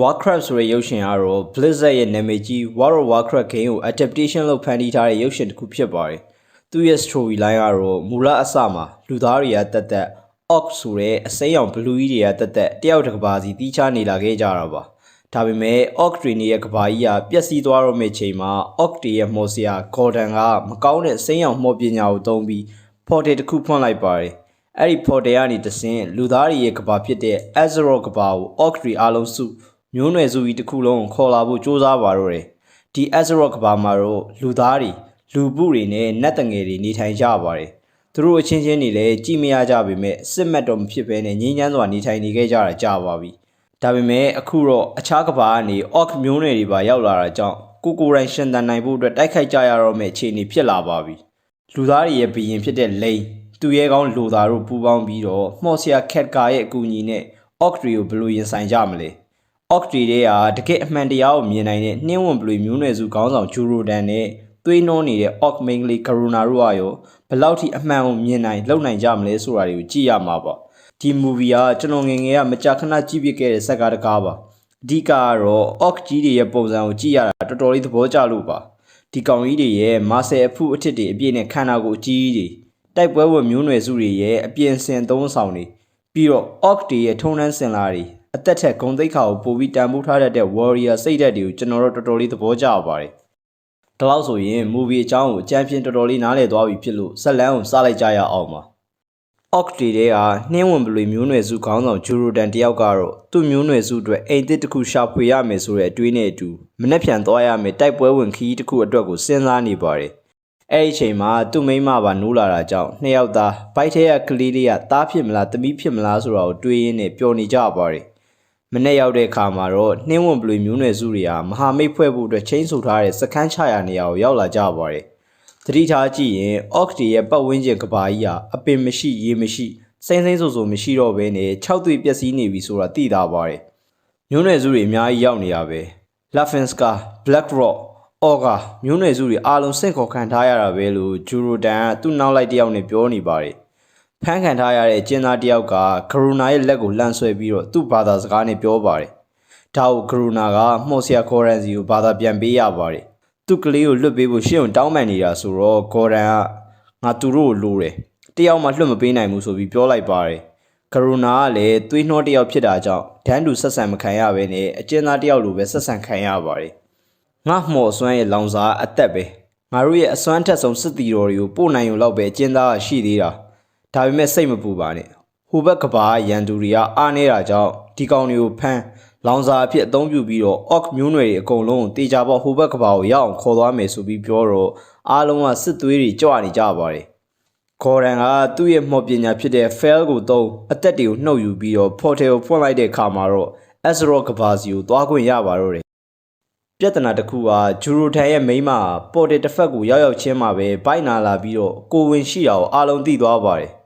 Warcraft ဆိုတဲ့ရုပ်ရှင်ကတော့ Blizzard ရဲ့နာမည်ကြီး World of Warcraft game ကို adaptation လုပ်ဖန်တီးထားတဲ့ရုပ်ရှင်တစ်ခုဖြစ်ပါတယ်။သူ့ရဲ့ story line ကတော့မူလအစမှာလူသားတွေကတက်တက် Orc ဆိုတဲ့အစိမ်းရောင် blue ကြီးတွေကတက်တက်တယောက်တစ်ကဘာစီတီးခြားနေလာခဲ့ကြတာပါ။ဒါပေမဲ့ Orc တွေရဲ့ကဘာကြီးကပျက်စီးသွားတော့မယ့်ချိန်မှာ Orc တွေရဲ့မော်ဆီယာ Gordon ကမကောင်းတဲ့အစိမ်းရောင်မော်ပညာကိုသုံးပြီး portal တစ်ခုဖွင့်လိုက်ပါတယ်။အဲ့ဒီ portal ကနေတဆင့်လူသားတွေရဲ့ကဘာဖြစ်တဲ့ Azeroth ကဘာကို Orc တွေအားလုံးစု မျိုးနွယ်စုကြီးတစ်ခုလုံးကိုခေါ်လာဖို့စ조사ပါတော့တယ်။ဒီ Azeroth ကဘာမှာတော့လူသားတွေလူပုတွေနဲ့နတ်တငယ်တွေနေထိုင်ကြပါတယ်။သူတို့အချင်းချင်းတွေလည်းကြည်မရကြပေမဲ့စစ်မှတ်တော့မဖြစ်ဘဲနဲ့ငြင်းချမ်းစွာနေထိုင်နေခဲ့ကြတာကြာပါပြီ။ဒါပေမဲ့အခုတော့အခြားကဘာကနေ Orc မျိုးနွယ်တွေပါရောက်လာတာကြောင့်ကိုကိုရိုင်းရှင်တန်နိုင်ဖို့အတွက်တိုက်ခိုက်ကြရတော့မယ့်အခြေအနေဖြစ်လာပါပြီ။လူသားတွေရဲ့ဘီရင်ဖြစ်တဲ့လိန်သူရဲကောင်းလူသားတို့ပူးပေါင်းပြီးတော့မော်ဆီယာခက်ကာရဲ့အကူအညီနဲ့ Orc တွေကိုဘယ်လိုရင်ဆိုင်ကြမလဲ။ Orc တွေတဲ့ဟာတကယ်အမှန်တရားကိုမြင်နိုင်တဲ့နှင်းဝင်ပလွေမျိုးနွယ်စုခေါင်းဆောင်ဂျူရိုဒန်နဲ့သွေးနှောနေတဲ့ Orc မိန်းကလေးကရိုနာတို့ကရောဘယ်လောက်ထိအမှန်ကိုမြင်နိုင်လုံနိုင်ကြမလဲဆိုတာတွေကိုကြည့်ရမှာပါဒီ movie ကကျွန်တော်ငယ်ငယ်ကမကြာခဏကြည့်ပြခဲ့တဲ့ဇာတ်ကားတစ်ကားပါအဓိကကတော့ Orc ကြီးတွေရဲ့ပုံစံကိုကြည့်ရတာတော်တော်လေးသဘောကျလို့ပါဒီကောင်ကြီးတွေရဲ့မာဆယ်အဖုအထစ်တွေအပြည့်နဲ့ခန္ဓာကိုယ်အကြီးကြီးတွေတိုက်ပွဲဝင်မျိုးနွယ်စုတွေရဲ့အပြင်ဆင်သုံးဆောင်တွေပြီးတော့ Orc တွေရဲ့ထုံနှန်းစင်လာတွေ အသက်ထက်ဂုံသိက္ခာကိုပိုပြီးတန်ဖိုးထားတတ်တဲ့ warrior စိတ်ဓာတ်တွေကိုကျွန်တော်တို့တော်တော်လေးသဘောကျပါတယ်။ဒါလို့ဆိုရင် movie အကြောင်းကိုအကြံဖြင့်တော်တော်လေးနားလည်သွားပြီဖြစ်လို့ဇက်လန်းကိုစလိုက်ကြရအောင်ပါ။ Orc တွေတဲ့ကနှင်းဝင်ပလွေမျိုးနွယ်စုခေါင်းဆောင်ဂျူရိုဒန်တယောက်ကတော့သူ့မျိုးနွယ်စုအတွက်အိမ်သစ်တစ်ခုရှာဖွေရမယ်ဆိုတဲ့အတွေးနဲ့အတူမနှက်ဖြန်သွားရမယ်တိုက်ပွဲဝင်ခီးတစ်ခုအတွက်ကိုစဉ်းစားနေပါတယ်။အဲ့ဒီအချိန်မှာသူ့မိန်းမပါနိုးလာတာကြောင့်နှစ်ယောက်သားဘိုက်ထဲကကလေးလေးကသားဖြစ်မလားသမီးဖြစ်မလားဆိုတာကိုတွေးရင်းနဲ့ပျော်နေကြပါတယ်။ မနေ့ရောက်တဲ့အခါမှာတော့နှင်းဝင်ပလွေမျိုးနွယ်စုတွေဟာမဟာမိတ်ဖွဲ့ဖို့အတွက်ချင်းဆိုထားတဲ့စခန်းချရာနေရာကိုရောက်လာကြပါတယ်။သတိထားကြည့်ရင် Orc တွေရဲ့ပတ်ဝန်းကျင်ကဘာကြီးဟာအပင်မရှိရေမရှိစိမ့်စိမ့်ဆူဆူမရှိတော့ဘဲနဲ့၆သွေးပျက်စီးနေပြီဆိုတာသိတာပါတယ်။မျိုးနွယ်စုတွေအများကြီးရောက်နေတာပဲ။ Lafinska, Blackrock, Orga မျိုးနွယ်စုတွေအားလုံးစင့်ခေါ်ခံထားရတာပဲလို့ဂျူရိုဒန်ကသူ့နောက်လိုက်တယောက်နဲ့ပြောနေပါတယ်။ ဖမ်းခံထားရတဲ့ကျင်းသားတယောက်ကကရိုနာရဲ့လက်ကိုလှမ်းဆွဲပြီးတော့သူ့ဘာသာစကားနဲ့ပြောပါတယ်။ဒါကိုကရိုနာကမှော်ဆီယာခေါ်ရန်စီကိုဘာသာပြန်ပေးရပါတယ်။သူ့ကလေးကိုလွတ်ပေးဖို့ရှေ့ကိုတောင်းပန်နေတာဆိုတော့ဂေါ်ဒန်ကငါသူတို့ကိုလိုတယ်။တယောက်မှလွတ်မပေးနိုင်ဘူးဆိုပြီးပြောလိုက်ပါတယ်။ကရိုနာကလည်းသွေးနှောတယောက်ဖြစ်တာကြောင့်ဒန်းတူဆက်ဆံမခံရဘဲနဲ့အကျဉ်းသားတယောက်လိုပဲဆက်ဆံခံရပါတယ်။ငါမှော်အစွမ်းရဲ့လောင်စာအသက်ပဲ။ငါတို့ရဲ့အစွမ်းထက်ဆုံးစစ်တီတော်တွေကိုပို့နိုင်ုံလောက်ပဲအကျဉ်းသားကရှိသေးတာ။ ဒါပေမဲ့စိတ်မပူပါနဲ့။ဟိုဘက်ကဘာရန်သူတွေကအားနေတာကြောင့်ဒီကောင်တွေကိုဖမ်းလောင်စာအဖြစ်အသုံးပြုပြီးတော့ Orc မျိုးနွယ်တွေအကုန်လုံးကိုတေချာပေါဟိုဘက်ကဘာကိုရောက်အောင်ခေါ်သွားမယ်ဆိုပြီးပြောတော့အားလုံးကစစ်သွေးတွေကြွနေကြပါတယ်။ခေါ်ရန်ကသူ့ရဲ့မှော်ပညာဖြစ်တဲ့ fail ကိုသုံးအသက်တွေကိုနှုတ်ယူပြီးတော့ portal ကိုဖွင့်လိုက်တဲ့အခါမှာတော့ Azeroth ကဘာစီကိုသွားခွင့်ရပါတော့တယ်။ပြဿနာတစ်ခုကဂျူရိုထန်ရဲ့မိန်းမကပေါ်တယ်တစ်ဖက်ကိုရောက်ရောက်ချင်းမှာပဲဘိုက်နာလာပြီးတော့ကိုဝင်ရှိတာကိုအားလုံးသိသွားပါတယ်။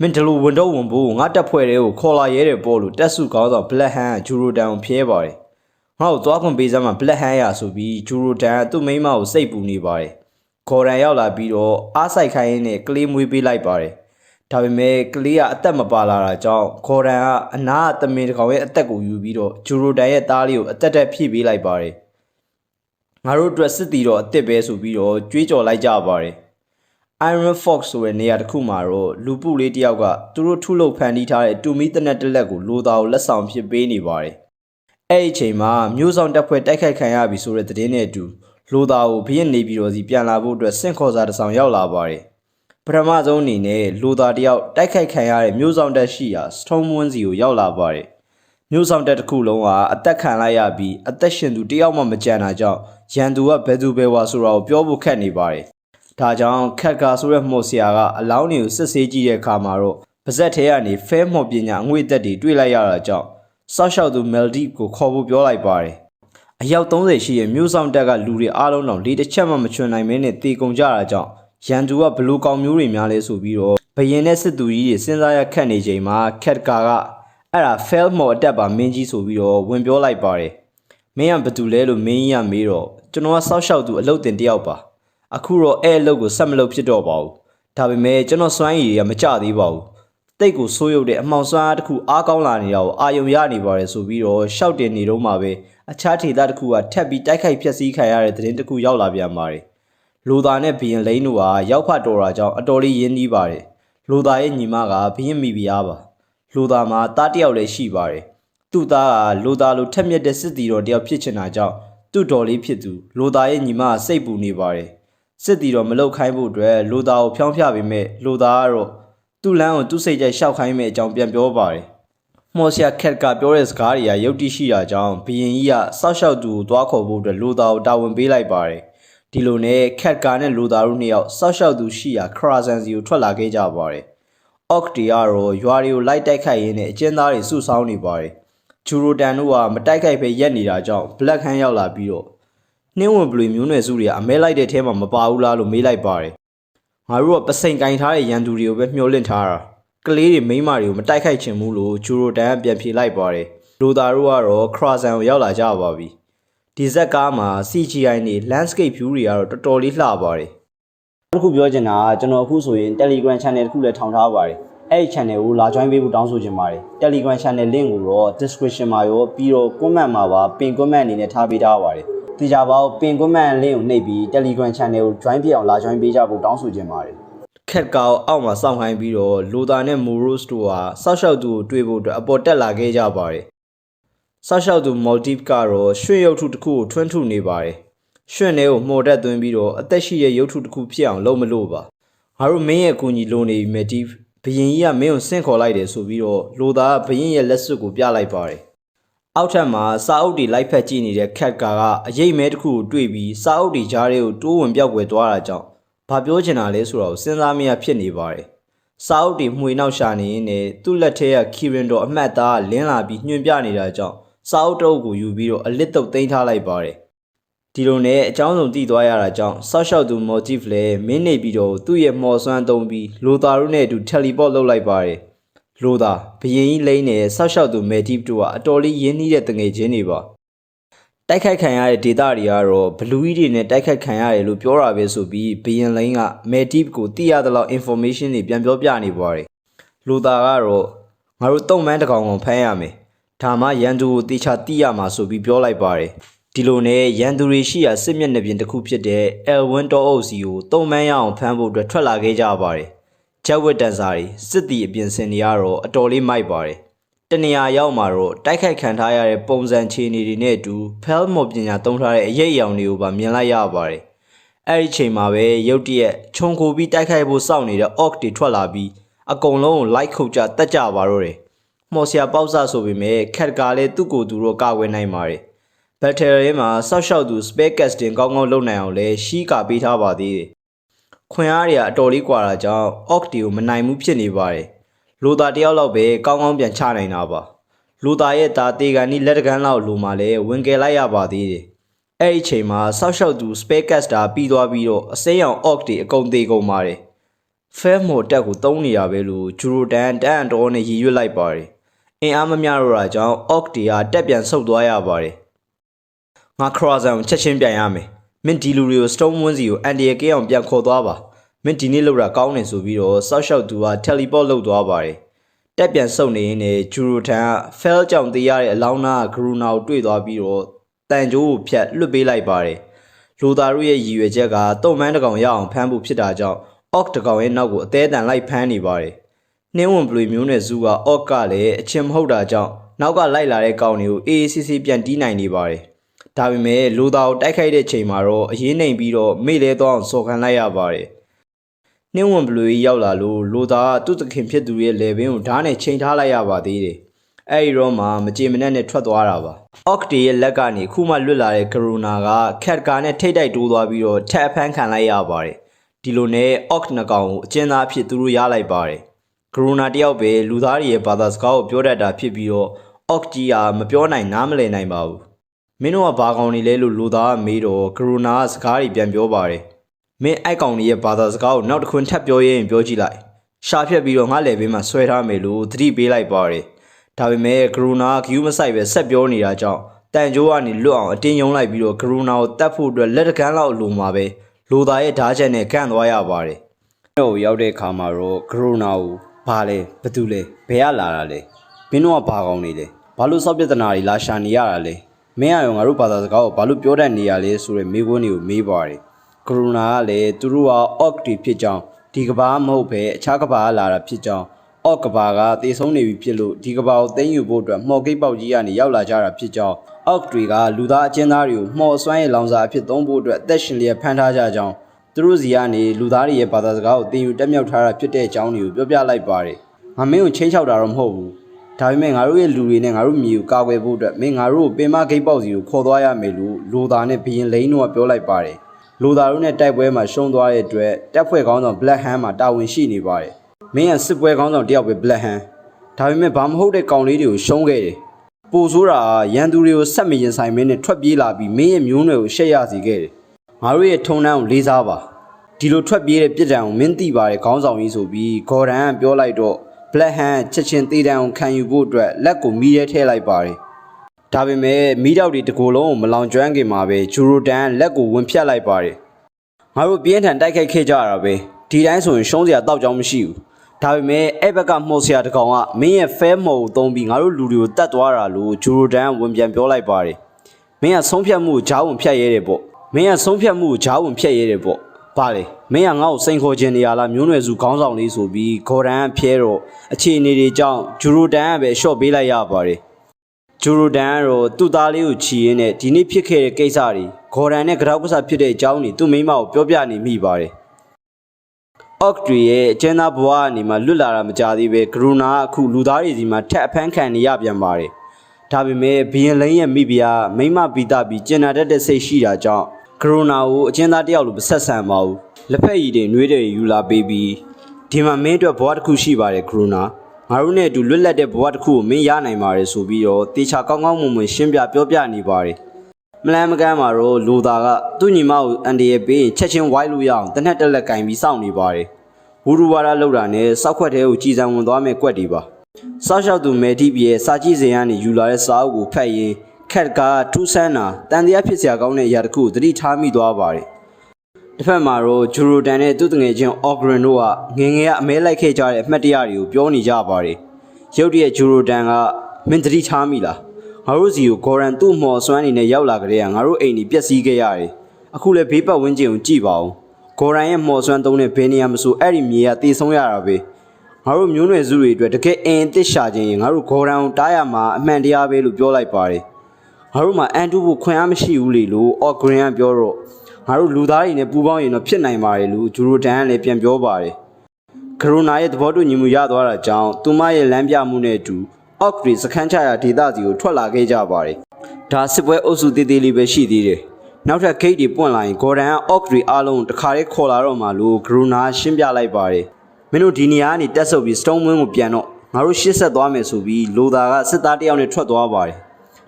မင်းဒီလိုဝန်တော့ဝန်ဖို့ငါတက်ဖွဲ့တွေကိုခေါ်လာရဲတယ်ပေါ့လို့တက်စုကောင်းဆောင် Black Hand ဂျူရိုတန်ကိုဖျဲပါတယ်။ငါ့ကိုသွားခွင့်ပေးစမ်းမှာ Black Hand ရဆိုပြီးဂျူရိုတန်ကသူ့မိန်းမကိုစိတ်ပူနေပါတယ်။ခေါ်ရန်ရောက်လာပြီးတော့အားဆိုင်ခိုင်းရင်းနဲ့ကလေးမွေးပေးလိုက်ပါတယ်။ဒါပေမဲ့ကလေးကအသက်မပါလာတာကြောင့်ခေါ်ရန်ကအနာကတမင်တကောင်ရဲ့အသက်ကိုယူပြီးတော့ဂျူရိုတန်ရဲ့သားလေးကိုအသက်တက်ဖြည့်ပေးလိုက်ပါတယ်။ငါတို့အတွက်စစ်တီတော့အစ်စ်ပဲဆိုပြီးတော့ကြွေးကြော်လိုက်ကြပါတယ်။ Iron Fox ဆိုတဲ့နေရာတစ်ခုမှာတော့လူပုလေးတယောက်ကသူတို့ထုလုပ်ဖန်တီးထားတဲ့တူမီတနက်တစ်လက်ကိုလိုသားကိုလက်ဆောင်ဖြစ်ပေးနေပါတယ်။အဲ့ဒီအချိန်မှာမျိုးဆောင်တက်ဖွဲ့တိုက်ခိုက်ခံရပြီဆိုတဲ့သတင်းနဲ့အတူလိုသားကိုဘရင်နေပြီးတော့စီပြန်လာဖို့အတွက်စင့်ခေါ်စာတစ်ဆောင်ရောက်လာပါတယ်။ပထမဆုံးအနေနဲ့လိုသားတယောက်တိုက်ခိုက်ခံရတဲ့မျိုးဆောင်တက်ရှိရာစထုံးမွန်းစီကိုရောက်လာပါတယ်။မျိုးဆောင်တက်တစ်ခုလုံးကအသက်ခံလိုက်ရပြီးအသက်ရှင်သူတယောက်မှမကြံတာကြောင့်ရန်သူကဘယ်သူပဲဝါဆိုတာကိုပြောဖို့ခက်နေပါတယ်။ ဒါကြောင့်ခက်ကာဆိုတဲ့မှော်ဆရာကအလောင်းတွေကိုစစ်ဆေးကြည့်တဲ့အခါမှာတော့ပါဇက်ထဲကနေဖဲမှော်ပညာအငွေသက်တွေတွေ့လိုက်ရတာကြောင့်စောက်ရှောက်သူမယ်လ်ဒီကိုခေါ်ဖို့ပြောလိုက်ပါတယ်။အယောက်30ရှိရဲ့မျိုးဆောင်တက်ကလူတွေအားလုံးတော့လေတစ်ချက်မှမချွန်နိုင်မဲနဲ့တေကုန်ကြတာကြောင့်ရန်သူကဘလူကောင်မျိုးတွေများလဲဆိုပြီးတော့ဘရင်နဲ့စစ်သူကြီးတွေစဉ်းစားရခက်နေချိန်မှာခက်ကာကအဲ့ဒါ fail မော်အတက်ပါမင်းကြီးဆိုပြီးတော့ဝင်ပြောလိုက်ပါတယ်။မင်းကဘာတူလဲလို့မင်းကြီးကမေးတော့ကျွန်တော်ကစောက်ရှောက်သူအလုတ်တင်တယောက်ပါ။ အခုတော့အဲ့အလုတ်ကိုဆက်မလုပ်ဖြစ်တော့ပါဘူး။ဒါပေမဲ့ကျွန်တော်စွမ်းရည်တွေကမကြသေးပါဘူးတိတ်ကိုဆိုးရုပ်တဲ့အမှောင်စွမ်းအားတစ်ခုအားကောင်းလာနေတာကိုအာယုံရနေပါတယ်ဆိုပြီးတော့ရှောက်တင်နေတော့မှပဲအခြားဒေသတစ်ခုကထပ်ပြီးတိုက်ခိုက်ဖျက်ဆီးခံရတဲ့သတင်းတစ်ခုရောက်လာပြန်ပါတယ်လူသားနဲ့ဘီယန်လိန်တို့ဟာရောက်ဖတ်တော်တာကြောင့်အတော်လေးရင်းနှီးပါတယ်လူသားရဲ့ညီမကဘီယန်မိဖုရားပါလူသားမှာတားတစ်ယောက်လည်းရှိပါတယ်သူ့သားကလူသားလိုထက်မြက်တဲ့စစ်တီတော်တယောက်ဖြစ်ချင်တာကြောင့်သူ့တော်လေးဖြစ်သူလူသားရဲ့ညီမကစိတ်ပူနေပါတယ် စစ်တီတော်မလောက်ခိုင်းဖို့အတွက်လူသားကိုဖျောင်းဖျပေမဲ့လူသားကတော့သူ့လမ်းကိုသူ့စိတ်ကြိုက်ရှောက်ခိုင်းမဲ့အကြောင်းပြန်ပြောပါတယ်။မော်ဆီယာခက်ကပြောတဲ့စကားတွေကယုတ်တိရှိတာကြောင့်ဘီရင်ကြီးကစောက်ရှောက်သူကိုတွားခေါ်ဖို့အတွက်လူသားကိုတာဝန်ပေးလိုက်ပါတယ်။ဒီလိုနဲ့ခက်ကာနဲ့လူသားတို့နှစ်ယောက်စောက်ရှောက်သူရှိရာခရာဇန်စီကိုထွက်လာခဲ့ကြပါတယ်။အော့ကတီကတော့ရွာတွေကိုလိုက်တိုက်ခိုက်ရင်းနဲ့အကျဉ်းသားတွေစုဆောင်းနေပါတယ်။ဂျူရိုတန်တို့ကမတိုက်ခိုက်ပဲရက်နေတာကြောင့်ဘလက်ခန်းရောက်လာပြီးတော့ နှင်းဝင်ဘလူမျိုးနွယ်စုတွေကအမဲလိုက်တဲ့ထဲမှာမပါဘူးလားလို့မေးလိုက်ပါတယ်။ငါတို့ကပစိန်ကင်ထားတဲ့ရန်သူတွေကိုပဲမျှော်လင့်ထားတာကလေးတွေမိန်းမတွေကိုမတိုက်ခိုက်ချင်ဘူးလို့ဂျူရိုတန်ကပြန်ဖြေလိုက်ပါတယ်လူသားတို့ကတော့ခရာဇန်ကိုရောက်လာကြပါပြီဒီဇက်ကားမှာ CGI နဲ့ landscape view တွေကတော့တော်တော်လေးလှပါတယ်နောက်တစ်ခုပြောချင်တာကကျွန်တော်အခုဆိုရင် Telegram channel တစ်ခုလည်းထောင်ထားပါတယ်အဲ့ဒီ channel ကိုလာ join ပေးဖို့တောင်းဆိုချင်ပါတယ် Telegram channel link ကိုတော့ description မှာရောပြီးတော့ comment မှာပါပင် comment အနေနဲ့ထားပေးထားပါတယ် ဒီကြပါဦးပင် comment link ကိုနှိပ်ပြီး Telegram channel ကို join ပြအောင်လာ join ပေးကြဖို့တောင်းဆိုချင်ပါတယ်ခက်ကောက်အောက်မှာစောင့်ခိုင်းပြီးတော့လိုတာနဲ့မိုရိုစ်တို့ဟာစောက်ရှောက်သူကိုတွေ့ဖို့အတွက်အပေါ်တက်လာခဲ့ကြပါတယ်။စောက်ရှောက်သူ motive ကတော့ရွှေရုပ်ထုတစ်ခုကိုထွန်းထုနေပါတယ်။ရွှင့်ထဲကိုမှော်တက်သွင်းပြီးတော့အသက်ရှိတဲ့ရုပ်ထုတစ်ခုဖြစ်အောင်လုပ်မလို့ပါ။ငါတို့မင်းရဲ့အကူအညီလိုနေပြီ motive ဘရင်ကြီးကမင်းကိုဆင့်ခေါ်လိုက်တယ်ဆိုပြီးတော့လိုတာကဘရင်ရဲ့လက်စွပ်ကိုပြလိုက်ပါတယ်။ အောက်ထပ်မှာစာအုပ်တွေလိုက်ဖက်ကြည့်နေတဲ့ခက်ကာကအရေးမဲတစ်ခုကိုတွေ့ပြီးစာအုပ်တွေကြားထဲကိုတိုးဝင်ပြောက်ွယ်သွားတာကြောင့်ဘာပြောချင်တာလဲဆိုတော့စဉ်းစားမရဖြစ်နေပါတယ်။စာအုပ်တွေမှွေနောက်ရှာနေရင်လည်းသူ့လက်ထဲကခီရင်တော်အမှတ်သားကလင်းလာပြီးညွှန်ပြနေတာကြောင့်စာအုပ်တစ်အုပ်ကိုယူပြီးတော့အလစ်တုပ်သိမ်းထားလိုက်ပါတယ်။ဒီလိုနဲ့အကြောင်းစုံတည်သွားရတာကြောင့်ဆောက်ရှောက်သူ motive လည်းမင်းနေပြီးတော့သူ့ရဲ့မော်ဆွမ်းသုံးပြီးလိုတာတို့နဲ့အတူ teleport လုပ်လိုက်ပါတယ်။ လိုသာဘရင်ကြီးလိမ့်နဲ့ဆောက်ရှောက်သူမေတီဖ်တို့ကအတော်လေးရင်းနှီးတဲ့တငယ်ချင်းတွေပါတိုက်ခိုက်ခံရတဲ့ဒေတာတွေကတော့ဘလူးကြီးတွေနဲ့တိုက်ခိုက်ခံရတယ်လို့ပြောတာပဲဆိုပြီးဘရင်လိမ့်ကမေတီဖ်ကိုသိရသလောက် information တွေပြန်ပြောပြနေပါတယ်လိုသာကတော့ငါတို့တုံမန်းတစ်ကောင်ကောင်ဖမ်းရမယ်ဒါမှရန်သူကိုတေချာသိရမှာဆိုပြီးပြောလိုက်ပါတယ်ဒီလိုနဲ့ရန်သူတွေရှိရာစစ်မျက်နှာပြင်တစ်ခုဖြစ်တဲ့ L1 တောအုပ်စီကိုတုံမန်းရအောင်ဖမ်းဖို့အတွက်ထွက်လာခဲ့ကြပါတယ် ဂျက်ဝက်တန်စာတွေစစ်တီအပြင်စင်တွေကတော့အတော်လေးမိုက်ပါတယ်။တနေရာရောက်မှာတော့တိုက်ခိုက်ခံထားရတဲ့ပုံစံခြေအနေတွေနဲ့အတူဖဲလ်မော်ပညာသုံးထားတဲ့အရေးအယောင်တွေကိုပါမြင်လိုက်ရပါတယ်။အဲ့ဒီချိန်မှာပဲရုတ်တရက်ခြုံခိုပြီးတိုက်ခိုက်ဖို့စောင့်နေတဲ့ orc တွေထွက်လာပြီးအကုန်လုံးကိုလိုက်ခုတ်ကြတက်ကြပါတော့တယ်။မော်ဆီယာပေါက်ဆဆိုပေမဲ့ခက်ကလည်းသူ့ကိုယ်သူတော့ကာကွယ်နိုင်ပါတယ်။ battery ထဲမှာဆောက်ရှောက်သူ spare casting ကောင်းကောင်းလုပ်နိုင်အောင်လဲရှီးကာပေးထားပါသေးတယ်။ ခွင်အားတွေကအတော်လေးကွာတာကြောင့် ox တီကိုမနိုင်မှုဖြစ်နေပါတယ်။လိုတာတယောက်လောက်ပဲကောင်းကောင်းပြန်ချနိုင်တာပါ။လိုတာရဲ့သားတေကန်ဒီလက်တကန်းလောက်လိုမှလည်းဝင်ကယ်လိုက်ရပါသေးတယ်။အဲ့ဒီအချိန်မှာဆောက်ရှောက်သူ spare caster ပြီးသွားပြီးတော့အစိမ်းရောင် ox တီအကုန်သေးကုန်ပါတယ်။ fair မော်တက်ကိုတုံးနေရပဲလို့ဂျူရိုတန်တန်တော်နဲ့ရည်ရွက်လိုက်ပါတယ်။အင်အားမမျှတော့တာကြောင့် ox တီကတက်ပြန်ဆုတ်သွားရပါတယ်။ငါခရာဇန်ကိုချက်ချင်းပြန်ရမယ် မင်းဒီလူတွေကိုစတုံးဝန်းစီကိုအန်ဒီရဲ့ကဲအောင်ပြန်ခေါ်သွားပါမင်းဒီနေ့လောက်တာကောင်းတယ်ဆိုပြီးတော့စောက်ရှောက်သူကတယ်လီပေါ့လုပ်သွားပါတယ်တက်ပြန်ဆုတ်နေရင်လည်းဂျူရိုထန်ကဖဲလ်ကြောင့်တေးရတဲ့အလောင်းနာကဂရူနာကိုတွေ့သွားပြီးတော့တန်ကြိုးကိုဖြတ်လွတ်ပေးလိုက်ပါတယ်လူသားတို့ရဲ့ရည်ရွယ်ချက်ကတုံမန်းတကောင်ရအောင်ဖမ်းဖို့ဖြစ်တာကြောင့်အော့တကောင်ရဲ့နောက်ကိုအသေးအတန်လိုက်ဖမ်းနေပါတယ်နှင်းဝင်ပလွေမျိုးနဲ့ဇူကအော့ကလည်းအချင်းမဟုတ်တာကြောင့်နောက်ကလိုက်လာတဲ့ကောင်တွေကိုအေးအေးဆေးဆေးပြန်တီးနိုင်နေပါတယ် ဒါပေမဲ့လူသားကိုတိုက်ခိုက်တဲ့ချိန်မှာတော့အရေးနိုင်ပြီးတော့မေ့လဲသွားအောင်စော်ခံလိုက်ရပါတယ်နှင်းဝင်ဘလူးကြီးရောက်လာလို့လူသားကသူ့သခင်ဖြစ်သူရဲ့လေဘင်းကိုဓာတ်နဲ့ချိန်ထားလိုက်ရပါသေးတယ်အဲ့ဒီတော့မှမကြေမနက်နဲ့ထွက်သွားတာပါအော့ကတီရဲ့လက်ကနေခုမှလွတ်လာတဲ့ကရူနာကခက်ကာနဲ့ထိတ်တိုက်တိုးသွားပြီးတော့ထက်အဖမ်းခံလိုက်ရပါတယ်ဒီလိုနဲ့အော့ကနှကောင်ကိုအကျဉ်းသားဖြစ်သူတို့ရလိုက်ပါတယ်ကရူနာတယောက်ပဲလူသားတွေရဲ့ဘာသာစကားကိုပြောတတ်တာဖြစ်ပြီးတော့အော့ကကြီးကမပြောနိုင်နားမလည်နိုင်ပါဘူး မင်းတို့ကဘာကောင်နေလဲလို့လူသားကမေးတော့ကရုဏာကစကားတွေပြန်ပြောပါတယ်မင်းအိုက်ကောင်ကြီးရဲ့ဘာသာစကားကိုနောက်တစ်ခွန်းထပ်ပြောရရင်ပြောကြည့်လိုက်ရှာဖြတ်ပြီးတော့ငါလည်းဘေးမှာဆွဲထားမယ်လို့သတိပေးလိုက်ပါတယ်ဒါပေမဲ့ကရုဏာကဂယူးမဆိုင်ပဲဆက်ပြောနေတာကြောင့်တန်ကြိုးကနေလွတ်အောင်အတင်းယုံလိုက်ပြီးတော့ကရုဏာကိုတတ်ဖို့အတွက်လက်တကန်းလောက်လိုမှာပဲလူသားရဲ့ဓာတ်ချက်နဲ့ကန့်သွားရပါတယ်တော့ရောက်တဲ့အခါမှာတော့ကရုဏာကိုဘာလဲဘသူလဲဘယ်ကလာတာလဲမင်းတို့ကဘာကောင်းနေလဲဘာလို့စောက်ပြဿနာတွေလာရှာနေရတာလဲ မင်းအရောငါတို့ဘာသာစကားကိုဘာလို့ပြောတတ်နေရလဲဆိုတဲ့မေးခွန်းတွေကိုမေးပါတယ်ကိုရိုနာကလည်းသူတို့က ox တွေဖြစ်ကြောင်းဒီကဘာမဟုတ်ပဲအခြားကဘာကလာတာဖြစ်ကြောင်း ox ကဘာကတေဆုံးနေပြီဖြစ်လို့ဒီကဘာကိုသိမ်းယူဖို့အတွက်မှော်ကိတ်ပေါက်ကြီးကနေရောက်လာကြတာဖြစ်ကြောင်း ox တွေကလူသားအကျဉ်းသားတွေကိုမှော်စွမ်းရည်လောင်စာအဖြစ်သုံးဖို့အတွက်အသက်ရှင်လျက်ဖမ်းထားကြကြောင်းသူတို့စီကနေလူသားတွေရဲ့ဘာသာစကားကိုသင်ယူတက်မြောက်ထားတာဖြစ်တဲ့အကြောင်းတွေကိုပြောပြလိုက်ပါတယ်ငါမင်းကိုချင်းချောက်တာတော့မဟုတ်ဘူး ဒါပေမဲ့ငါတို့ရဲ့လူတွေနဲ့ငါတို့မြေကိုကာကွယ်ဖို့အတွက်မင်းငါတို့ကိုပင်မဂိတ်ပေါက်စီကိုခေါ်သွားရမယ်လို့လိုသားနဲ့ဘရင်လိန်တို့ကပြောလိုက်ပါတယ်လိုသားတို့နဲ့တိုက်ပွဲမှာရှုံးသွားတဲ့အတွက်တပ်ဖွဲ့ကောင်းဆောင် Black Hand မှာတာဝန်ရှိနေပါတယ်မင်းကစစ်ပွဲကောင်းဆောင်တယောက်ပဲ Black Hand ဒါပေမဲ့ဘာမဟုတ်တဲ့ကောင်လေးတွေကိုရှုံးခဲ့တယ်ပိုဆိုးတာကရန်သူတွေကိုဆက်မရင်ဆိုင်မင်းနဲ့ထွက်ပြေးလာပြီးမင်းရဲ့မျိုးနွယ်ကိုရှက်ရစေခဲ့တယ်ငါတို့ရဲ့ထုံနှန်းကိုလေးစားပါဒီလိုထွက်ပြေးတဲ့ပြစ်ဒဏ်ကိုမင်းသိပါတယ်ခေါင်းဆောင်ကြီးဆိုပြီးဂေါ်ဒန်ကပြောလိုက်တော့ Black Hand ချက်ချင်းသေးတန်းအောင်ခံယူဖို့အတွက်လက်ကိုမီးထဲထည့်လိုက်ပါတယ်ဒါပေမဲ့မီးတောက်တွေတကိုယ်လုံးကိုမလောင်ကျွမ်းခင်မှာပဲဂျူရိုတန်လက်ကိုဝင်ဖြတ်လိုက်ပါတယ်ငါတို့ပြင်းထန်တိုက်ခိုက်ခဲ့ကြတာပဲဒီတိုင်းဆိုရင်ရှုံးစရာတောက်ကြောင်မရှိဘူးဒါပေမဲ့အဲ့ဘက်ကမှုတ်စရာတကောင်ကမင်းရဲ့ဖဲမော်ကိုသုံးပြီးငါတို့လူတွေကိုတတ်သွားတာလို့ဂျူရိုတန်ကဝင်ပြန်ပြောလိုက်ပါတယ်မင်းကဆုံးဖြတ်မှုကိုဂျားဝင်ဖြတ်ရဲတယ်ပေါ့မင်းကဆုံးဖြတ်မှုကိုဂျားဝင်ဖြတ်ရဲတယ်ပေါ့ပါလေ မင်းကငါ့ကိုစိန်ခေါ်ခြင်းနေရလားမျိုးနွယ်စုခေါင်းဆောင်လေးဆိုပြီးဂေါ်ဒန်ကဖျဲတော့အခြေအနေတွေကြောင့်ဂျူရိုတန်ကပဲရှော့ပေးလိုက်ရပါတယ်ဂျူရိုတန်ကတော့သူ့သားလေးကိုချီရင်းနဲ့ဒီနေ့ဖြစ်ခဲ့တဲ့ကိစ္စတွေဂေါ်ဒန်နဲ့ကြောက်ပစဖြစ်တဲ့အကြောင်းတွေသူ့မိန်းမကိုပြောပြနေမိပါတယ်အော့တွေရဲ့အကျဉ်းသားဘဝကနေမှလွတ်လာတာမကြသေးပဲဂရူနာကအခုလူသားတွေစီမှာထက်အဖမ်းခံနေရပြန်ပါတယ်ဒါပေမဲ့ဘီယန်လိန်ရဲ့မိဖုရားမိန်းမပီတာပြီးကျင်နာတတ်တဲ့စိတ်ရှိတာကြောင့်ဂရူနာကိုအကျဉ်းသားတယောက်လိုမဆက်ဆံပါဘူး လက်ဖက်ရည်တွေနှွေးတွေယူလာပေးပြီးဒီမှာမင်းအတွက်ဘဝတစ်ခုရှိပါတယ်ဂရူနာငါတို့နဲ့အတူလွတ်လပ်တဲ့ဘဝတစ်ခုကိုမင်းရနိုင်ပါတယ်ဆိုပြီးတော့တေချာကောင်းကောင်းမွန်မွန်ရှင်းပြပြောပြနေပါတယ်မလန်မကန်းမှာတော့လူသားကသူ့ညီမကိုအန်ဒီရဲ့ပေးရင်ချက်ချင်းဝိုင်းလို့ရအောင်တနက်တက်လက်ကင်ပြီးစောင့်နေပါတယ်ဝူရူဝါဒလောက်တာနဲ့စောက်ခွက်သေးကိုကြည်စံဝင်သွားမဲ့ကွက်တွေပါစောက်လျှောက်သူမဲတိပြေစာကြည့်စင်ကနေယူလာတဲ့စာအုပ်ကိုဖတ်ရင်းခက်ကထူးဆန်းတာတန်တရားဖြစ်စရာကောင်းတဲ့အရာတစ်ခုကိုသတိထားမိသွားပါတယ် တစ်ဖက်မှာတော့ဂျူရိုတန်နဲ့သူ့တငယ်ချင်းအော့ဂရင်တို့ကငငယ်ကအမဲလိုက်ခဲ့ကြတဲ့အမှတ်တရတွေကိုပြောနေကြပါတယ်ရုတ်တရက်ဂျူရိုတန်ကမင်းသတိထားမိလားငါတို့စီကိုဂေါ်ရန်သူ့မော်စွမ်းနေနဲ့ရောက်လာကြတဲ့ကငါတို့အိမ်ကြီးပျက်စီးခဲ့ရတယ်အခုလည်းဘေးပတ်ဝန်းကျင်ကိုကြည့်ပါဦးဂေါ်ရန်ရဲ့မော်စွမ်းသုံးတဲ့ဘယ်နေရာမဆိုအဲ့ဒီမြေကတေဆုံးရတာပဲငါတို့မျိုးနွယ်စုတွေအတွက်တကယ်အင်တစ်ရှာခြင်းရင်ငါတို့ဂေါ်ရန်ကိုတားရမှာအမှန်တရားပဲလို့ပြောလိုက်ပါတယ်ငါတို့မှာအန်တူဖို့ခွင့်အားမရှိဘူးလေလို့အော်ဂရင်ကပြောတော့ ငါတို့လူသားတွေနဲ့ပူးပေါင်းရင်တော့ဖြစ်နိုင်ပါတယ်လို့ဂျူရိုတန်ကလည်းပြန်ပြောပါတယ်ကရိုနာရဲ့သဘောတူညီမှုရသွားတာကြောင့်သူမရဲ့လမ်းပြမှုနဲ့အတူအော့ဂရီစခန်းချရာဒေသစီကိုထွက်လာခဲ့ကြပါတယ်ဒါစစ်ပွဲအုပ်စုတည်တည်လေးပဲရှိသေးတယ်နောက်ထပ်ဂိတ်တွေပွင့်လာရင်ဂေါ်ဒန်ကအော့ဂရီအားလုံးတခါတည်းခေါ်လာတော့မှလို့ဂရိုနာရှင်းပြလိုက်ပါတယ်မင်းတို့ဒီနေရာကနေတက်ဆုပ်ပြီးစတုံးဝင်းကိုပြန်တော့ငါတို့ရှစ်ဆက်သွားမယ်ဆိုပြီးလိုသာကစစ်သားတယောက်နဲ့ထွက်သွားပါတယ်